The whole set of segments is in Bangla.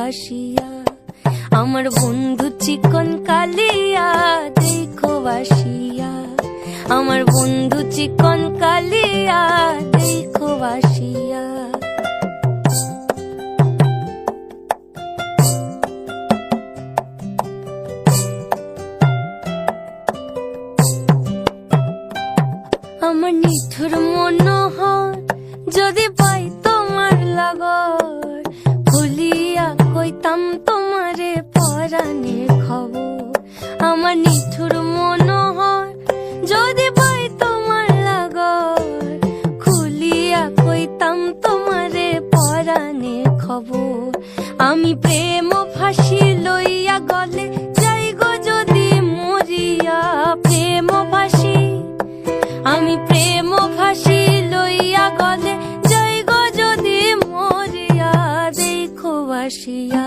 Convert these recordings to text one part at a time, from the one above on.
বাসিয়া আমার বন্ধু চিকন কালিয়া, দেখো বাসিয়া। আমার বন্ধু চিকন কালিয়া, দেখো বাসিয়া। আমার নিঠুর মনোহর, যদি পাই তোমার লাগর তোমারে পরাণের খবর। আমার নিঠুর মনোহর, যদি পাই তোমার লাগর। খুলিয়া কইতাম তোমারে পরাণের খবর। আমি প্রেম ফাঁসি লইয়া গলে যাই গো যদি মরিয়া প্রেম ফাঁসি। আমি প্রেম ফাঁসি লইয়া গলে যাই গো যদি মরিয়া, দেখো বাসিয়া।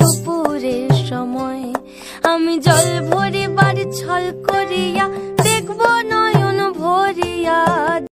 দুপুরের সময়। আমি জল ভরিবার ছল করিয়া দেখব নয়ন ভরিয়া